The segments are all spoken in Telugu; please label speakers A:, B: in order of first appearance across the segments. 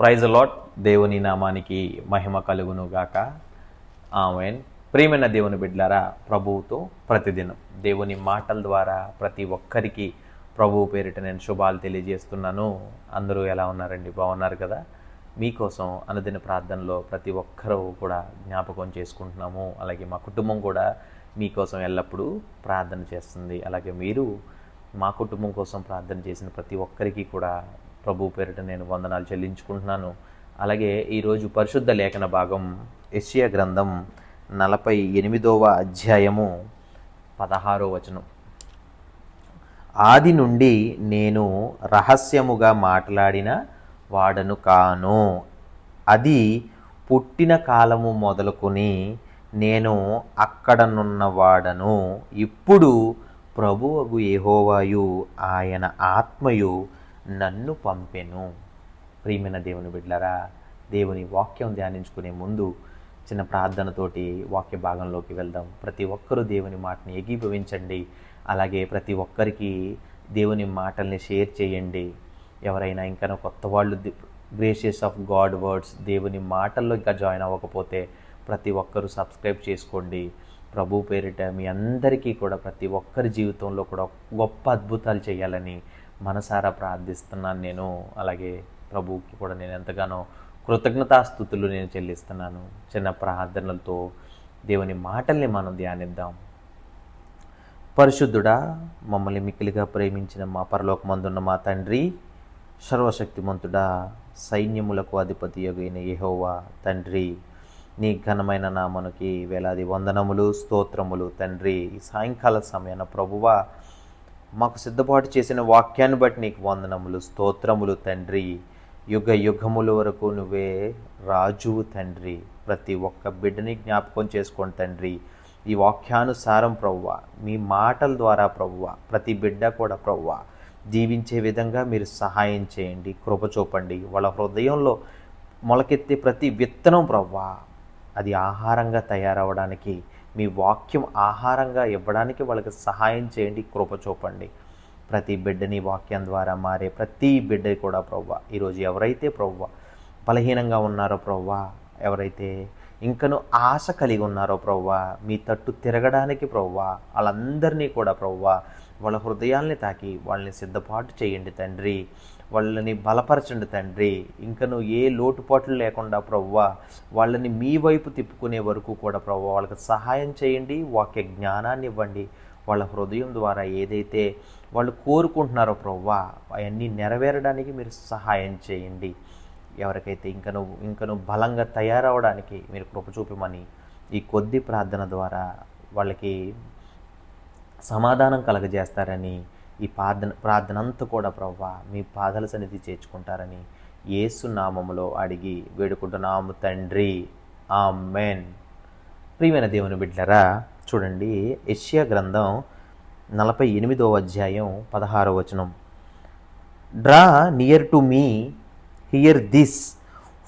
A: ప్రైజ్ లాట్ దేవుని నామానికి మహిమ కలుగును గాక ఆమెన్. ప్రియమైన దేవుని బిడ్లారా ప్రభువుతో ప్రతిదినం దేవుని మాటల ద్వారా ప్రతి ఒక్కరికి ప్రభువు పేరిట నేను శుభాలు తెలియజేస్తున్నాను. అందరూ ఎలా ఉన్నారండి? బాగున్నారు కదా? మీకోసం అనుదిన ప్రార్థనలో ప్రతి ఒక్కరూ కూడా జ్ఞాపకం చేసుకుంటున్నాము. అలాగే మా కుటుంబం కూడా మీకోసం ఎల్లప్పుడూ ప్రార్థన చేస్తుంది. అలాగే మీరు మా కుటుంబం కోసం ప్రార్థన చేసిన ప్రతి ఒక్కరికి కూడా ప్రభు పేరిట నేను వందనాలు చెల్లించుకుంటున్నాను. అలాగే ఈరోజు పరిశుద్ధ లేఖన భాగం ఎస్సియా గ్రంథం నలభై ఎనిమిదవ అధ్యాయము పదహారో వచనం. ఆది నుండి నేను రహస్యముగా మాట్లాడిన వాడను కాను. అది పుట్టిన కాలము మొదలుకొని నేను అక్కడనున్న వాడను. ఇప్పుడు ప్రభువగు ఏహోవాయు ఆయన ఆత్మయు నన్ను పంపెను. ప్రియమైన దేవుని బిడ్లరా దేవుని వాక్యం ధ్యానించుకునే ముందు చిన్న ప్రార్థనతోటి వాక్య భాగంలోకి వెళ్దాం. ప్రతి ఒక్కరూ దేవుని మాటని ఏకీభవించండి. అలాగే ప్రతి ఒక్కరికి దేవుని మాటల్ని షేర్ చేయండి. ఎవరైనా ఇంకా కొత్త వాళ్ళు గ్రేషియస్ ఆఫ్ గాడ్ వర్డ్స్ దేవుని మాటల్లో ఇంకా జాయిన్ అవ్వకపోతే ప్రతి ఒక్కరూ సబ్స్క్రైబ్ చేసుకోండి. ప్రభు పేరిట మీ అందరికీ కూడా ప్రతి ఒక్కరి జీవితంలో కూడా గొప్ప అద్భుతాలు చేయాలని మనసారా ప్రార్థిస్తున్నాను నేను. అలాగే ప్రభువుకి కూడా నేను ఎంతగానో కృతజ్ఞతాస్థుతులు నేను చెల్లిస్తున్నాను. చిన్న ప్రార్థనలతో దేవుని మాటల్ని మనం ధ్యానిద్దాం. పరిశుద్ధుడా మమ్మల్ని మిక్కిలిగా ప్రేమించిన మా పరలోకమందున్న మా తండ్రి సర్వశక్తిమంతుడా సైన్యములకు అధిపతి అయిన యహోవా తండ్రి నీ ఘనమైన నామనుకి వేలాది వందనములు స్తోత్రములు తండ్రి. ఈ సాయంకాల సమయాన ప్రభువా మాకు సిద్ధపాటు చేసిన వాక్యాన్ని బట్టి నీకు వందనములు స్తోత్రములు తండ్రి. యుగ యుగముల వరకు నువ్వే రాజువు తండ్రి. ప్రతి ఒక్క బిడ్డని జ్ఞాపకం చేసుకోండి తండ్రి. ఈ వాక్యానుసారం ప్రవ్వ మీ మాటల ద్వారా ప్రవ్వ ప్రతి బిడ్డ కూడా ప్రవ్వ జీవించే విధంగా మీరు సహాయం చేయండి కృప చూపండి. వాళ్ళ హృదయంలో మొలకెత్తే ప్రతి విత్తనం ప్రవ్వ అది ఆహారంగా తయారవడానికి మీ వాక్యం ఆహారంగా ఇవ్వడానికి వాళ్ళకి సహాయం చేయండి కృప చూపండి. ప్రతి బిడ్డని వాక్యం ద్వారా మారే ప్రతి బిడ్డ కూడా ప్రవ్వ ఈరోజు ఎవరైతే ప్రవ్వ బలహీనంగా ఉన్నారో ప్రవ్వ ఎవరైతే ఇంకను ఆశ కలిగి ఉన్నారో ప్రవ్వ మీ తట్టు తిరగడానికి ప్రవ్వ వాళ్ళందరినీ కూడా ప్రవ్వ వాళ్ళ హృదయాల్ని తాకి వాళ్ళని సిద్ధపాటు చేయండి తండ్రి. వాళ్ళని బలపరచండి తండ్రి. ఇంకను ఏ లోటుపాట్లు లేకుండా ప్రవ్వ వాళ్ళని మీ వైపు తిప్పుకునే వరకు కూడా ప్రవ్వ వాళ్ళకి సహాయం చేయండి వాక్య జ్ఞానాన్ని ఇవ్వండి. వాళ్ళ హృదయం ద్వారా ఏదైతే వాళ్ళు కోరుకుంటున్నారో ప్రవ్వ అవన్నీ నెరవేరడానికి మీరు సహాయం చేయండి. ఎవరికైతే ఇంకను ఇంకను బలంగా తయారవడానికి మీరు కృప చూపమని ఈ కొద్ది ప్రార్థన ద్వారా వాళ్ళకి సమాధానం కలగజేస్తారని ఈ ప్రార్థన ప్రార్థన అంతా కూడా ప్రవ్వ మీ పాదల సన్నిధి చేర్చుకుంటారని యేసు నామములో అడిగి వేడుకుంటున్నాము తండ్రి. ఆ మెన్ ప్రియమైన దేవుని బిడ్డరా చూడండి ఏషియా గ్రంథం నలభై ఎనిమిదో అధ్యాయం పదహారో వచనం. Draw near to me hear this.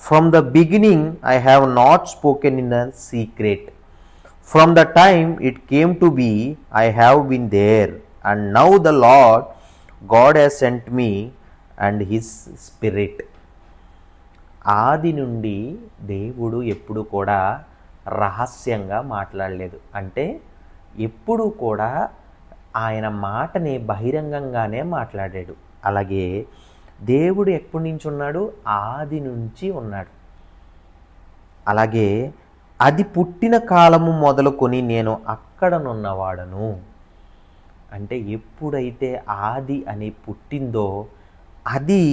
A: From the beginning I have not spoken in a secret. From the time it came to be I have been there and now the Lord God has sent me and his spirit ఆది నుండి దేవుడు ఎప్పుడు కూడా రహస్యంగా మాట్లాడలేదు. అంటే ఎప్పుడు కూడా ఆయన మాటని బహిరంగంగానే మాట్లాడాడు. అలాగే దేవుడు ఎప్పటి నుంచి ఉన్నాడు? ఆది నుంచి ఉన్నాడు. అలాగే అది పుట్టిన కాలము మొదలుకొని నేను అక్కడనున్నవాడను. అంటే ఎప్పుడైతే ఆది అని పుట్టిందో అది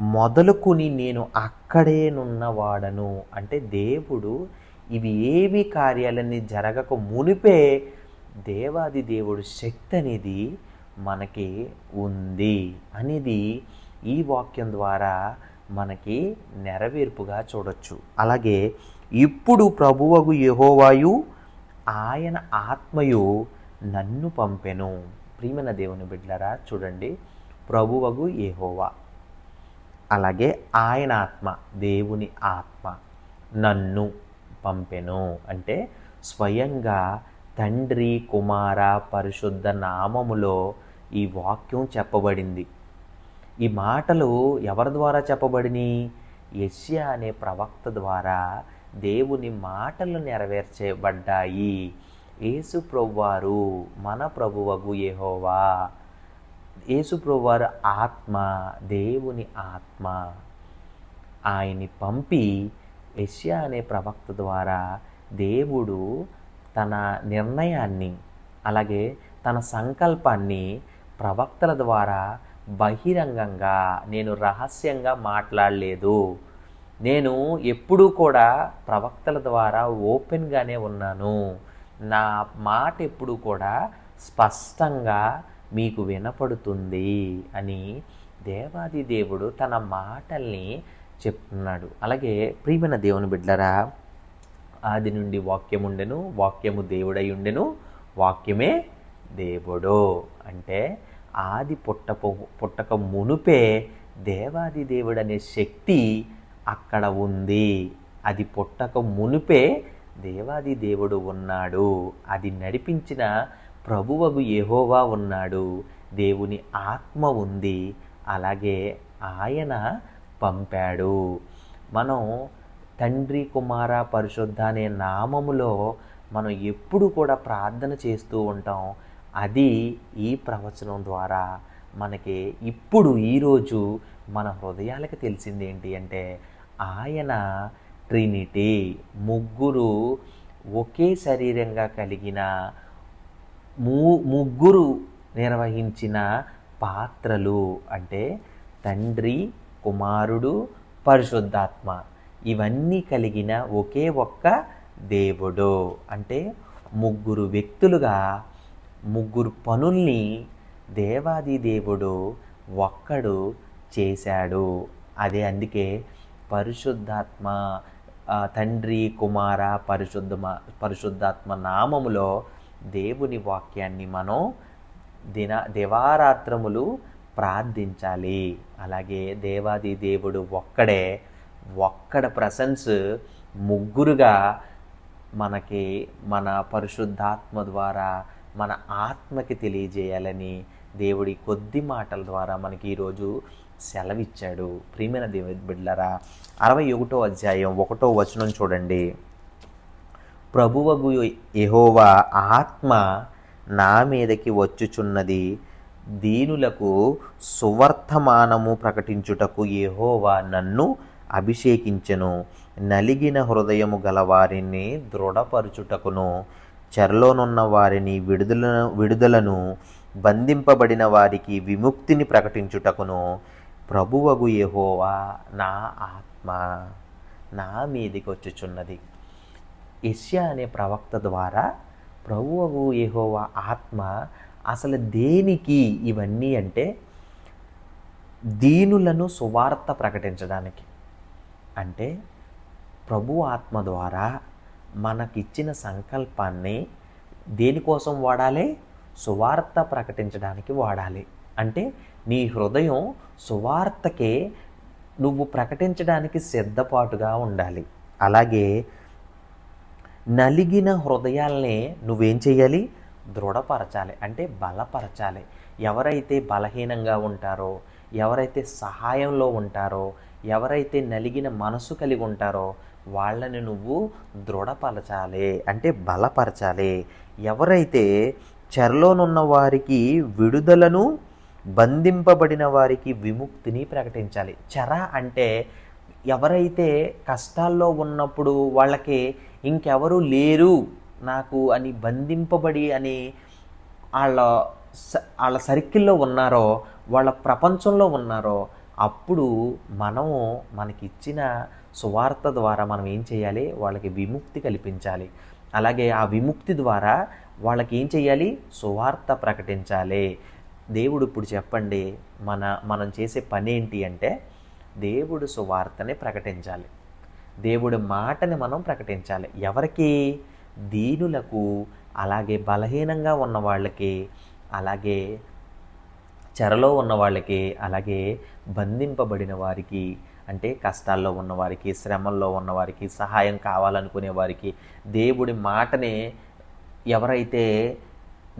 A: మొదలుకొని నేను అక్కడే నున్నవాడను. అంటే దేవుడు ఇవి ఏవి కార్యాలన్నీ జరగక మునిపే దేవాది దేవుడు శక్తి అనేది మనకి ఉంది అనేది ఈ వాక్యం ద్వారా మనకి నెరవేర్పుగా చూడొచ్చు. అలాగే ఇప్పుడు ప్రభువగు యహోవాయు ఆయన ఆత్మయు నన్ను పంపెను. ప్రియమైన దేవుని బిడ్డలరా చూడండి. ప్రభువగు యహోవా. అలాగే ఆయన ఆత్మ దేవుని ఆత్మ నన్ను పంపెను. అంటే స్వయంగా తండ్రి కుమార పరిశుద్ధ నామములో ఈ వాక్యం చెప్పబడింది. ఈ మాటలు ఎవరి ద్వారా చెప్పబడిని యెషయా అనే ప్రవక్త ద్వారా దేవుని మాటలు నెరవేర్చబడ్డాయి. యేసు ప్రభువారు మన ప్రభువగు యెహోవా. యేసు ప్రభువారు ఆత్మ దేవుని ఆత్మ. ఆయన్ని పంపి యెషయా అనే ప్రవక్త ద్వారా దేవుడు తన నిర్ణయాన్ని అలాగే తన సంకల్పాన్ని ప్రవక్తల ద్వారా బహిరంగంగా నేను రహస్యంగా మాట్లాడలేదు. నేను ఎప్పుడూ కూడా ప్రవక్తల ద్వారా ఓపెన్గానే ఉన్నాను. నా మాట ఎప్పుడు కూడా స్పష్టంగా మీకు వినపడుతుంది అని దేవాది దేవుడు తన మాటల్ని చెప్తున్నాడు. అలాగే ప్రియమైన దేవుని బిడ్డరా ఆది నుండి వాక్యం ఉండెను వాక్యము దేవుడై ఉండెను వాక్యమే దేవుడు. అంటే ఆది పుట్టప పుట్టక మునుపే దేవాది దేవుడు అనే శక్తి అక్కడ ఉంది. అది పుట్టక మునుపే దేవాది దేవుడు ఉన్నాడు. అది నడిపించిన ప్రభువగు యెహోవా ఉన్నాడు. దేవుని ఆత్మ ఉంది. అలాగే ఆయన పంపాడు. మనం తండ్రి కుమార పరిశుద్ధ అనే నామములో మనం ఎప్పుడు కూడా ప్రార్థన చేస్తూ ఉంటాం. అది ఈ ప్రవచనం ద్వారా మనకి ఇప్పుడు ఈరోజు మన హృదయాలకు తెలిసింది ఏంటి అంటే ఆయన ట్రినిటీ ముగ్గురు ఒకే శరీరంగా కలిగిన ము ముగ్గురు నిర్వహించిన పాత్రలు అంటే తండ్రి కుమారుడు పరిశుద్ధాత్మ. ఇవన్నీ కలిగిన ఒకే ఒక్క దేవుడు. అంటే ముగ్గురు వ్యక్తులుగా ముగ్గురు పనుల్ని దేవాది దేవుడు ఒక్కడు చేశాడు. అదే అందుకే పరిశుద్ధాత్మ తండ్రి కుమార పరిశుద్ధమ పరిశుద్ధాత్మ నామములో దేవుని వాక్యాన్ని మనం దిన దివారాత్రములు ప్రార్థించాలి. అలాగే దేవాది దేవుడు ఒక్కడే ఒక్కడ ప్రశంస ముగ్గురుగా మనకి మన పరిశుద్ధాత్మ ద్వారా మన ఆత్మకి తెలియజేయాలని దేవుడి కొద్ది మాటల ద్వారా మనకి ఈరోజు సెలవిచ్చాడు. ప్రియమైన దేవ బిడ్లరా అరవై ఒకటో అధ్యాయం ఒకటో వచనం చూడండి. ప్రభువగు యహోవా ఆత్మ నా మీదకి వచ్చుచున్నది. దీనులకు సువర్తమానము ప్రకటించుటకు యహోవా నన్ను అభిషేకించెను. నలిగిన హృదయము గల వారిని దృఢపరచుటకును చెరలోనున్న వారిని విడుదల విడుదలను బంధింపబడిన వారికి విముక్తిని ప్రకటించుటకును. ప్రభువగు యహోవా నా ఆత్మ నా మీదికి వచ్చుచున్నది యెషయా అనే ప్రవక్త ద్వారా ప్రభువగు యహోవా ఆత్మ అసలు దేనికి ఇవన్నీ అంటే దీనులను సువార్త ప్రకటించడానికి. అంటే ప్రభు ఆత్మ ద్వారా మనకిచ్చిన సంకల్పాన్ని దేనికోసం వాడాలి? సువార్త ప్రకటించడానికి వాడాలి. అంటే నీ హృదయం సువార్తకే నువ్వు ప్రకటించడానికి సిద్ధపాటుగా ఉండాలి. అలాగే నలిగిన హృదయాల్ని నువ్వేం చేయాలి దృఢపరచాలి. అంటే బలపరచాలి. ఎవరైతే బలహీనంగా ఉంటారో ఎవరైతే సహాయంలో ఉంటారో ఎవరైతే నలిగిన మనసు కలిగి ఉంటారో వాళ్ళని నువ్వు దృఢపరచాలి. అంటే బలపరచాలి. ఎవరైతే చెరలోనున్న వారికి విడుదలను బంధింపబడిన వారికి విముక్తిని ప్రకటించాలి. చెర అంటే ఎవరైతే కష్టాల్లో ఉన్నప్పుడు వాళ్ళకి ఇంకెవరు లేరు నాకు అని బంధింపబడి అని వాళ్ళ స- వాళ్ళ సర్కిల్లో ఉన్నారో వాళ్ళ ప్రపంచంలో ఉన్నారో అప్పుడు మనము మనకిచ్చిన సువార్త ద్వారా మనం ఏం చేయాలి? వాళ్ళకి విముక్తి కల్పించాలి. అలాగే ఆ విముక్తి ద్వారా వాళ్ళకి ఏం చేయాలి? సువార్త ప్రకటించాలి. దేవుడు ఇప్పుడు చెప్పండి మన మనం చేసే పని ఏంటి అంటే దేవుడు సువార్తని ప్రకటించాలి. దేవుడి మాటని మనం ప్రకటించాలి. ఎవరికి? దీనులకు అలాగే బలహీనంగా ఉన్న వాళ్ళకి అలాగే చెరలో ఉన్న వాళ్ళకి అలాగే బంధింపబడిన వారికి అంటే కష్టాల్లో ఉన్నవారికి శ్రమల్లో ఉన్నవారికి సహాయం కావాలనుకునే వారికి దేవుడి మాటని ఎవరైతే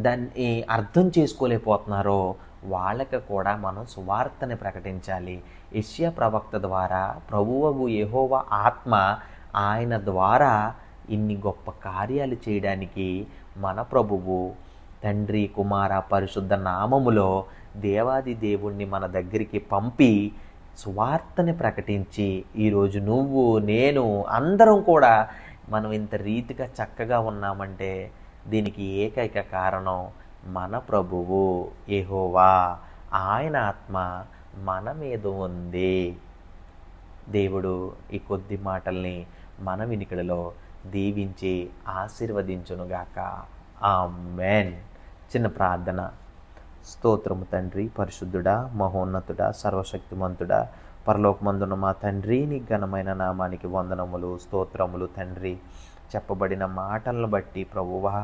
A: దాన్ని అర్థం చేసుకోలేకపోతున్నారో వాళ్ళకి కూడా మనం సువార్తని ప్రకటించాలి. ఇష్యా ప్రవక్త ద్వారా ప్రభువగు యహోవ ఆత్మ ఆయన ద్వారా ఇన్ని గొప్ప కార్యాలు చేయడానికి మన ప్రభువు తండ్రి కుమార పరిశుద్ధ నామములో దేవాది దేవుణ్ణి మన దగ్గరికి పంపి సువార్తని ప్రకటించి ఈరోజు నువ్వు నేను అందరం కూడా మనం ఇంత రీతిగా చక్కగా ఉన్నామంటే దీనికి ఏకైక కారణం మన ప్రభువు ఎహోవా ఆయన ఆత్మ మన మీద ఉంది. దేవుడు ఈ కొద్ది మాటల్ని మన వినికిడిలో దీవించి ఆశీర్వదించునుగాక. మేన్ చిన్న ప్రార్థన. స్తోత్రము తండ్రి పరిశుద్ధుడా మహోన్నతుడా సర్వశక్తిమంతుడా పరలోకమందున మా తండ్రి నీ ఘనమైన నామానికి వందనములు స్తోత్రములు తండ్రి. చెప్పబడిన మాటలను బట్టి ప్రభువా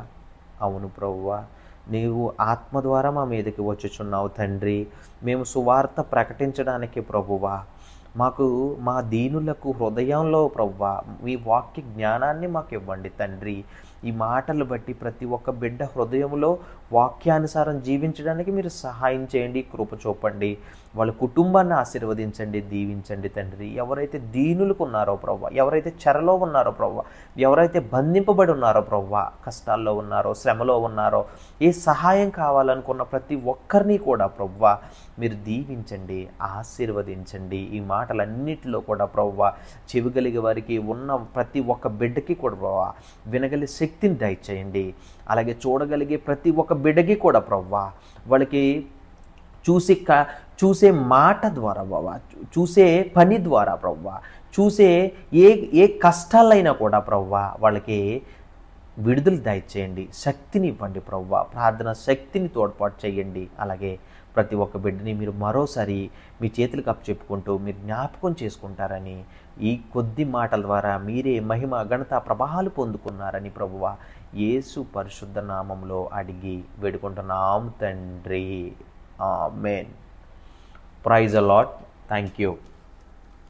A: అవును ప్రభువా నీవు ఆత్మ ద్వారా మా మీదకి వచ్చుచున్నావు తండ్రి. మేము సువార్త ప్రకటించడానికి ప్రభువా మాకు మా దీనులకు హృదయంలో ప్రవ్వా మీ వాక్య జ్ఞానాన్ని మాకు ఇవ్వండి తండ్రి. ఈ మాటలు బట్టి ప్రతి ఒక్క బిడ్డ హృదయంలో వాక్యానుసారం జీవించడానికి మీరు సహాయం చేయండి కృప చూపండి. వాళ్ళ కుటుంబాన్ని ఆశీర్వదించండి దీవించండి తండ్రి. ఎవరైతే దీనులకు ఉన్నారో ప్రవ్వ ఎవరైతే చెరలో ఉన్నారో ప్రవ్వ ఎవరైతే బంధింపబడి ఉన్నారో ప్రవ్వ కష్టాల్లో ఉన్నారో శ్రమలో ఉన్నారో ఏ సహాయం కావాలనుకున్న ప్రతి ఒక్కరిని కూడా ప్రవ్వ మీరు దీవించండి ఆశీర్వదించండి. ఈ మాటలన్నిటిలో కూడా ప్రవ్వ చెవిగలిగే వారికి ఉన్న ప్రతి ఒక్క బిడ్డకి కూడా ప్రవ్వ వినగలి శక్తిని దయచేయండి. అలాగే చూడగలిగే ప్రతి ఒక్క బిడ్డకి కూడా ప్రవ్వా వాళ్ళకి చూసి క చూసే మాట ద్వారా బావా చూసే పని ద్వారా ప్రవ్వా చూసే ఏ ఏ కష్టాలైనా కూడా ప్రవ్వా వాళ్ళకి విడుదల దయచేయండి. శక్తిని ఇవ్వండి ప్రవ్వా ప్రార్థన శక్తిని తోడ్పాటు చేయండి. అలాగే ప్రతి ఒక్క బిడ్డని మీరు మరోసారి మీ చేతులకు అప్పు చెప్పుకుంటూ మీరు జ్ఞాపకం చేసుకుంటారని ఈ కొద్ది మాటల ద్వారా మీరే మహిమ ఘనత ప్రభావాలు పొందుకున్నారని ప్రభువ యేసు పరిశుద్ధ నామంలో అడిగి వేడుకుంటున్నాం తండ్రి. Amen. Praise a lot thank you